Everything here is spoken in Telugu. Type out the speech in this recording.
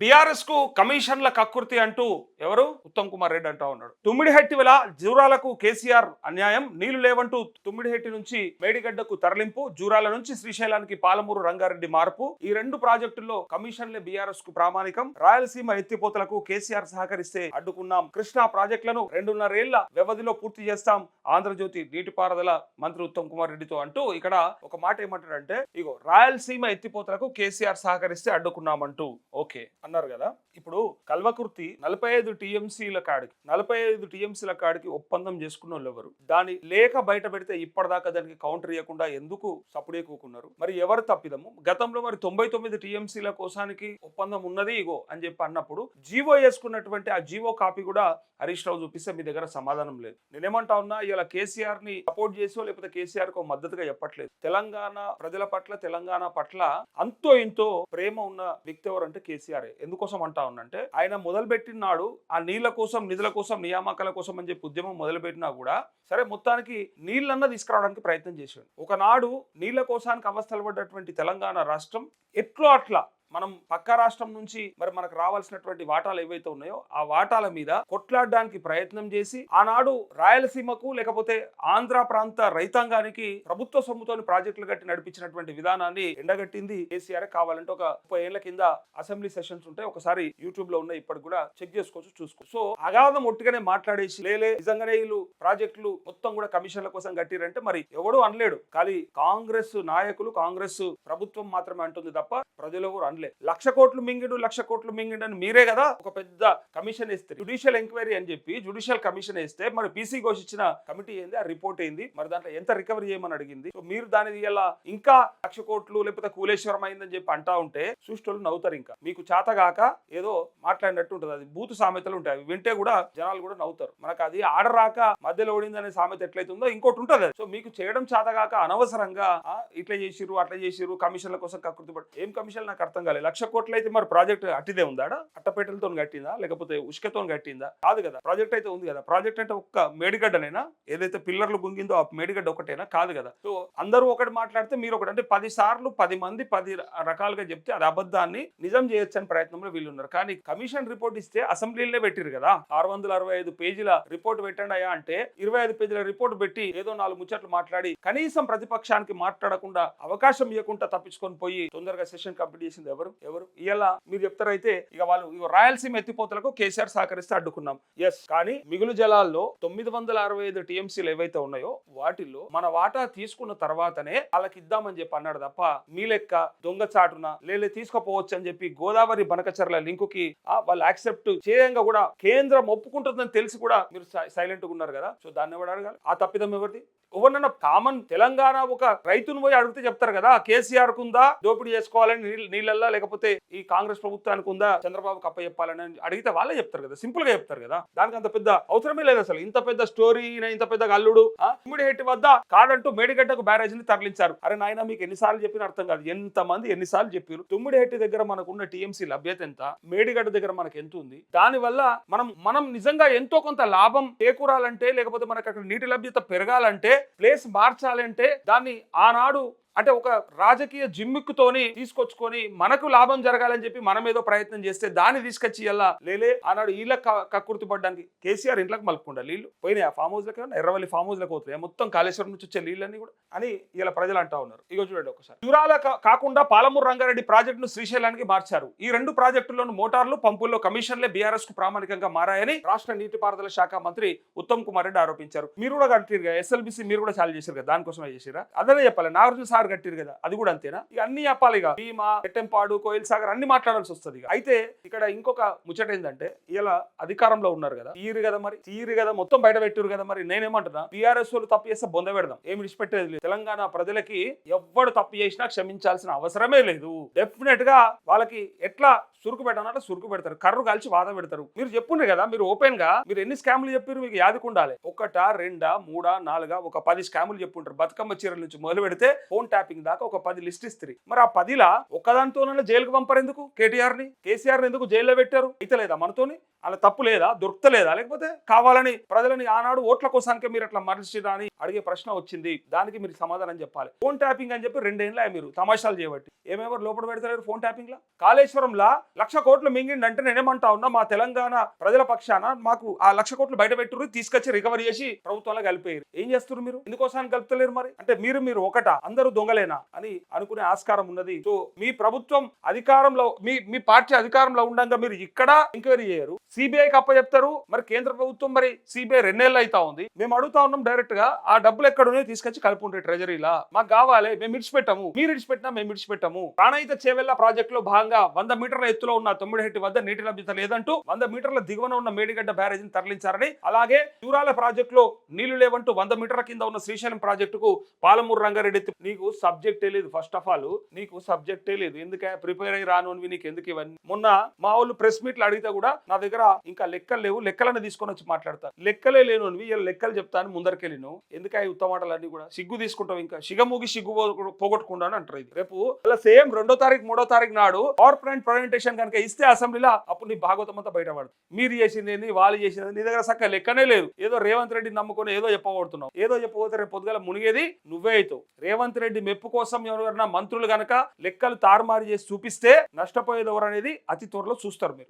బీఆర్ఎస్కు కమిషన్ల కక్కుర్తి అంటూ ఎవరు? ఉత్తమ్ కుమార్ రెడ్డి అంటా ఉన్నాడు. తుమ్మిడిహెట్టి వల జూరాలకు కేసీఆర్ అన్యాయం నీళ్ళు లేవంటూ తుమ్మిడిహెట్టి నుంచి మేడిగడ్డకు తరలింపు జూరాల నుంచి శ్రీశైలానికి పాలమూరు రంగారెడ్డి మార్పు. ఈ రెండు ప్రాజెక్టుల్లో కమిషన్లే బీఆర్ఎస్కు ప్రామాణికం. రాయలసీమ ఎత్తిపోతలకు కేసీఆర్ సహకరిస్తే అడ్డుకున్నాం. కృష్ణా ప్రాజెక్టులను రెండున్నరేళ్ళ వ్యవధిలో పూర్తి చేస్తాం. ఆంధ్రజ్యోతి నీటిపారుదల మంత్రి ఉత్తమ్ కుమార్ రెడ్డితో అంటూ ఇక్కడ ఒక మాట ఏమంటాడంటే ఇగో రాయలసీమ ఎత్తిపోతలకు కేసీఆర్ సహకరిస్తే అడ్డుకున్నామంటూ. ఓకే. అన్నారు కదా ఇప్పుడు కల్వకుర్తి నలభై ఐదు టీఎంసీల కాడికి నలభై ఐదు టీఎంసీల కాడికి ఒప్పందం చేసుకున్న వాళ్ళు ఎవరు? దాని లేక బయట పెడితే ఇప్పటిదాకా దానికి కౌంటర్ ఇవ్వకుండా ఎందుకు సప్పుడే కూకున్నారు మరి ఎవరు తప్పిదము? గతంలో మరి తొంభై తొమ్మిది టీఎంసీల కోసానికి ఒప్పందం ఉన్నది ఇగో అని చెప్పి అన్నప్పుడు జీవో వేసుకున్నటువంటి ఆ జీవో కాపీ కూడా హరీష్ రావు చూపిస్తే మీ దగ్గర సమాధానం లేదు. నేనేమంటా ఉన్నా ఇలా కేసీఆర్ని సపోర్ట్ చేసో లేకపోతే కేసీఆర్కు మద్దతుగా చెప్పట్లేదు. తెలంగాణ ప్రజల పట్ల తెలంగాణ పట్ల అంతో ఇంతో ప్రేమ ఉన్న వ్యక్తి ఎవరంటే కేసీఆర్. ఎందుకోసం అంటా ఉన్నంటే ఆయన మొదలుపెట్టిన నాడు ఆ నీళ్ళ కోసం నిధుల కోసం నియామకాల కోసం అని చెప్పి ఉద్యమం మొదలుపెట్టినా కూడా సరే మొత్తానికి నీళ్ళన్న తీసుకురావడానికి ప్రయత్నం చేశాడు. ఒకనాడు నీళ్ళ కోసానికి అవస్థలు పడ్డటువంటి తెలంగాణ రాష్ట్రం ఎట్లో అట్లా మనం పక్క రాష్ట్రం నుంచి మరి మనకు రావాల్సినటువంటి వాటాలు ఏవైతే ఉన్నాయో ఆ వాటాల మీద కొట్లాడడానికి ప్రయత్నం చేసి ఆనాడు రాయలసీమకు లేకపోతే ఆంధ్ర ప్రాంత రైతాంగానికి ప్రభుత్వ సొమ్ముతోని ప్రాజెక్టులు కట్టి నడిపించినటువంటి విధానాన్ని ఎండగట్టింది కేసీఆర్. కావాలంటే ఒక ముప్పై ఏళ్ళ కింద అసెంబ్లీ సెషన్స్ ఉంటాయి. ఒకసారి యూట్యూబ్లో ఉన్నాయి. ఇప్పటికి కూడా చెక్ చేసుకోవచ్చు చూసుకో సో అగాధం ఒట్టిగానే మాట్లాడేసి లేలే నిజంగానే వీళ్ళు ప్రాజెక్టులు మొత్తం కూడా కమిషన్ల కోసం కట్టిరంటే మరి ఎవడూ అనలేడు. కానీ కాంగ్రెస్ నాయకులు కాంగ్రెస్ ప్రభుత్వం మాత్రమే అంటుంది తప్ప ప్రజలు ఎవరు పనులే లక్ష కోట్లు మింగిడు లక్ష కోట్లు మింగిడు అని మీరే కదా ఒక పెద్ద కమిషన్ ఇస్తే జుడిషియల్ ఎంక్వైరీ అని చెప్పి జుడిషియల్ కమిషన్ ఇస్తే మరి పీసీ ఘోష్ ఇచ్చిన కమిటీ ఏంది? ఆ రిపోర్ట్ ఏంది? మరి దాంట్లో ఎంత రికవరీ చేయమని అడిగింది? సో మీరు దాని ఇలా ఇంకా లక్ష కోట్లు లేకపోతే కూలేశ్వరం అయిందని చెప్పి అంటా ఉంటే సృష్టిలు నవ్వుతారు ఇంకా. మీకు చేతగాక ఏదో మాట్లాడినట్టు ఉంటుంది. అది బూతు సామెతలు ఉంటాయి. అవి వింటే కూడా జనాలు కూడా నవ్వుతారు. మనకు అది ఆర్డర్ రాక మధ్యలో ఓడిందనే సామెత ఎట్లయితుందో ఇంకోటి ఉంటుంది అది. సో మీకు చేయడం చేతగాక అనవసరంగా ఇట్లా చేసిరు అట్లా చేసిరు కమిషన్ల కోసం కకృతి పడి ఏం కమిషన్ నాకు అర్థం కాలేదు లక్ష కోట్లు అయితే మరి ప్రాజెక్ట్ అట్టిదే ఉందాడా అట్టపేటలతో కట్టిందా? లేకపోతే ఉష్కతో కట్టిందా? కాదు కదా ప్రాజెక్ట్ అయితే ఉంది కదా. ప్రాజెక్ట్ అంటే ఒక్క మేడిగడ్డనేనా? ఏదైతే పిల్లర్లు గుంగిందో ఆ మేడిగడ్డ ఒకటేనా? కాదు కదా. సో అందరూ ఒకటి మాట్లాడితే మీరు ఒకటి అంటే పది సార్లు పది మంది పది రకాలుగా చెప్తే అది అబద్ధాన్ని నిజం చేయొచ్చని ప్రయత్నంలో వీళ్ళు ఉన్నారు కానీ కమిషన్ రిపోర్ట్ ఇస్తే అసెంబ్లీలో పెట్టిరు కదా. ఆరు వందల అరవై ఐదు పేజీల రిపోర్ట్ పెట్టండి అయ్యా అంటే ఇరవై ఐదు పేజీల రిపోర్ట్ పెట్టి ఏదో నాలుగు ముచ్చట్లు మాట్లాడి కనీసం ప్రతిపక్షానికి మాట్లాడకుండా అవకాశం ఇవ్వకుండా తప్పించుకొని పోయి తొందరగా సెషన్ కంప్లీట్ చేసింది ఎవరు? ఎవరు? ఇలా మీరు చెప్తారైతే ఇక వాళ్ళు రాయలసీమ ఎత్తిపోతలకు కేసీఆర్ సహకరిస్తే అడ్డుకున్నాం. ఎస్ కానీ మిగులు జలాల్లో తొమ్మిది వందల అరవై ఐదు టీఎంసీలు ఏవైతే ఉన్నాయో వాటిల్లో మన వాటా తీసుకున్న తర్వాతనే వాళ్ళకి ఇద్దామని చెప్పి అన్నాడు తప్ప మీ లెక్క దొంగచాటున లేలే తీసుకోపోవచ్చు అని చెప్పి గోదావరి బనకచర్ల లింకుకి కి వాళ్ళు యాక్సెప్ట్ చేయంగా కూడా కేంద్రం ఒప్పుకుంటుందని తెలిసి కూడా మీరు సైలెంట్గా ఉన్నారు కదా. సో దాన్ని ఎవరు అడగాలి? ఆ తప్పిదం ఎవరిది? ఎవరినన్నా కామన్ తెలంగాణ ఒక రైతును పోయి అడిగితే చెప్తారు కదా కేసీఆర్ కుందా దోపిడీ చేసుకోవాలని నీళ్ళల్లో ఉందా? లేకపోతే ఈ కాంగ్రెస్ ప్రభుత్వానికి ఉందా? చంద్రబాబు కప్ప చెప్పాలని అడిగితే వాళ్ళే చెప్తారు కదా. సింపుల్గా చెప్తారు కదా. దానికి అంత పెద్ద అవసరమే లేదు అసలు. ఇంత పెద్ద స్టోరీ ఇంత పెద్ద అల్లుడు ఇమ్మీడియట్ వద్ద కాదంటూ మేడిగడ్డకు బ్యారేజ్ని తరలించారు. అరే నాయన మీకు ఎన్నిసార్లు చెప్పిన అర్థం కాదు. ఎంత మంది ఎన్నిసార్లు చెప్పారు తుమ్మిడిహెట్టి దగ్గర మనకున్న టీఎంసీ లభ్యత ఎంత? మేడిగడ్డ దగ్గర మనకు ఎంత ఉంది? దాని వల్ల మనం మనం నిజంగా ఎంతో కొంత లాభం చేకూరాలంటే లేకపోతే మనకు అక్కడ నీటి లభ్యత పెరగాలంటే ప్లేస్ మార్చాలంటే దాన్ని ఆనాడు అంటే ఒక రాజకీయ జిమ్మిక్కుతోని తీసుకొచ్చుకొని మనకు లాభం జరగాలని చెప్పి మనం ఏదో ప్రయత్నం చేస్తే దాన్ని తీసుకొచ్చి ఇలా లేలే ఆనాడు వీళ్ళ కక్కుర్తి పడ్డానికి కేసీఆర్ ఇంట్లోకి మలుపుకుండా నీళ్ళు పోయినాయి ఆ ఫామ్ హౌస్లకి ఎర్రవల్లి ఫామ్ హౌస్లకు పోతున్నాయి. మొత్తం కాళేశ్వరం నుంచి వచ్చే నీళ్ళన్నీ కూడా అని ఇలా ప్రజలు అంటా ఉన్నారు. ఇగో చూడండి ఒకసారి. జూరాల కాకుండా పాలమూరు రంగారెడ్డి ప్రాజెక్టును శ్రీశైలానికి మార్చారు. ఈ రెండు ప్రాజెక్టుల్లోని మోటార్లు పంపుల్లో కమిషన్లే బీఆర్ఎస్కు ప్రామాణికంగా మారాయని రాష్ట్ర నీటిపారుదల శాఖ మంత్రి ఉత్తమ్ కుమార్ రెడ్డి ఆరోపించారు. మీరు కూడా కట్టిరు ఎస్ఎల్బిసి మీరు కూడా చాలా చేశారు కదా దానికోసమే చేసిరా అదనే చెప్పాలి. నాగార్జున సార్ కట్టిరు కదా అది కూడా అంతేనా? ఇక అన్ని చెప్పాలి ఇక. భీమా ఎట్టెంపాడు కోయిల్ సాగర్ అన్ని మాట్లాడాల్సి వస్తుంది ఇక. అయితే ఇక్కడ ఇంకొక ముచ్చట ఏంటంటే ఇలా అధికారంలో ఉన్నారు కదా తీరు కదా మరి తీరు కదా మొత్తం బయట పెట్టారు కదా మరి నేనేమంటున్నా టీఆర్ఎస్ వాళ్ళు తప్పు చేస్తే బొంద పెడదాం ఏమి విడిచిపెట్టేది లేదు. తెలంగాణ ప్రజలకి ఎవ్వడు తప్పు చేసినా క్షమించాల్సిన అవసరమే లేదు. డెఫినెట్గా వాళ్ళకి ఎట్లా సురుకు పెట్టాలంటే సురుకు పెడతారు కర్రు కాల్చి వాద పెడతారు. మీరు చెప్పుండ్రు కదా మీరు ఓపెన్గా మీరు ఎన్ని స్కామ్లు చెప్పారు మీకు యాదకుండాలి ఒకటా రెండా మూడా నాలుగా ఒక పది స్కాములు చెప్పుంటారు. బతుకమ్మ చీరల నుంచి మొదలు పెడితే ఫోన్ ట్యాపింగ్ దాకా ఒక పది లిస్ట్ ఇస్త్రీ. మరి ఆ పదిలా ఒక్కదానితోనైనా జైలుకు పంపరు ఎందుకు కేటీఆర్ని కేసీఆర్ని ఎందుకు జైల్లో పెట్టారు? అయితే లేదా మనతోని? అలా తప్పు లేదా? దొరుకుతలేదా లేకపోతే కావాలని ప్రజలని ఆనాడు ఓట్ల కోసానికే మీరు అట్లా మరచిరా అని అడిగే ప్రశ్న వచ్చింది. దానికి మీరు సమాధానం చెప్పాలి. ఫోన్ ట్యాపింగ్ అని చెప్పి రెండేళ్ళ మీరు తమాషాలు చేయబట్టి. ఏమేమో లోపల పెడతలేరు ఫోన్ ట్యాపింగ్ లా కాళేశ్వరంలా లక్ష కోట్లు మింగిండంటే నేనేమంటా ఉన్నా మా తెలంగాణ ప్రజల పక్షాన మాకు ఆ లక్ష కోట్లు బయట పెట్టుర్రు తీసుకొచ్చి రికవరీ చేసి ప్రభుత్వంలో కలిపేయరు. ఏం చేస్తున్నారు మీరు? ఎందుకోసానికి కలుపుతలేరు మరి? అంటే మీరు మీరు ఒకట అందరూ దొంగలేనా అని అనుకునే ఆస్కారం ఉన్నది. సో మీ ప్రభుత్వం అధికారంలో మీ మీ పార్టీ అధికారంలో ఉండగా మీరు ఇక్కడ ఎంక్వైరీ చేయరు. సిబిఐకి అప్పచెప్తారు. మరి కేంద్ర ప్రభుత్వం మరి సిబిఐ రెండేళ్ళు అవుతా ఉంది. మేము అడుగుతా ఉన్నాం డైరెక్ట్గా ఆ డబ్బులు ఎక్కడున్నాయో తీసుకొచ్చి కలుపుంటాయి ట్రెజరీలా. మాకు కావాలి మేము విడిచిపెట్టాము. మీరు విడిచిపెట్టినా మేము విడిచిపెట్టాము. ప్రాణయిత చేవెళ్ళ ప్రాజెక్ట్లో భాగంగా వంద మీటర్ల ఎత్తులో ఉన్న తొమ్మిడిహెట్టి వద్ద నీటి లభ్యత లేదంటూ వంద మీటర్ల దిగువన ఉన్న మేడిగడ్డ బ్యారేజీని తరలించారని అలాగే చూరాల ప్రాజెక్ట్లో నీళ్ళు లేవంటూ వంద మీటర్ల కింద ఉన్న శ్రీశైలం ప్రాజెక్టుకు పాలమూరు రంగారెడ్డి నీకు సబ్జెక్టే లేదు. ఫస్ట్ ఆఫ్ ఆల్ నీకు సబ్జెక్టే లేదు. ఎందుకే? ప్రిపేర్ అయ్యి రానువి నీకు ఎందుకు ఇవన్నీ? మొన్న మా వాళ్ళు ప్రెస్ మీట్లు అడిగితే కూడా నా దగ్గర ఇంకా లెక్కలు లేవు. లెక్కలన్నీ తీసుకొని వచ్చి మాట్లాడతా లెక్కలే లేనువి ఇలా లెక్కలు చెప్తాను ముందరికెళ్ళిను ఎందుకే ఈ ఉత్తమాటలు అన్ని కూడా? సిగ్గు తీసుకుంటాం ఇంకా. సిగమూగి సిగ్గు పోగొ- అంటారు ఇది. రేపు అలా సేమ్ రెండో తారీఖు మూడో తారీఖు నాడు పవర్ పాయింట్ ప్రజెంటేషన్ కనుక ఇస్తే అసెంబ్లీలో అప్పుడు నీ భాగవతం అంతా బయటపడదు. మీరు చేసింది ఏంది, వాళ్ళు చేసింది నీ దగ్గర సక్క లెక్కనే లేదు. ఏదో రేవంత్ రెడ్డి నమ్ముకొని ఏదో చెప్పబడుతున్నావు ఏదో చెప్పబోతే రేపు పొద్దుగల మునిగేది నువ్వే అవుతావు రేవంత్ రెడ్డి మెప్పు కోసం ఎవరైనా మంత్రులు గనక లెక్కలు తారుమారు చేసి చూపిస్తే నష్టపోయేది ఎవరనేది అనేది అతి త్వరలో చూస్తారు మీరు.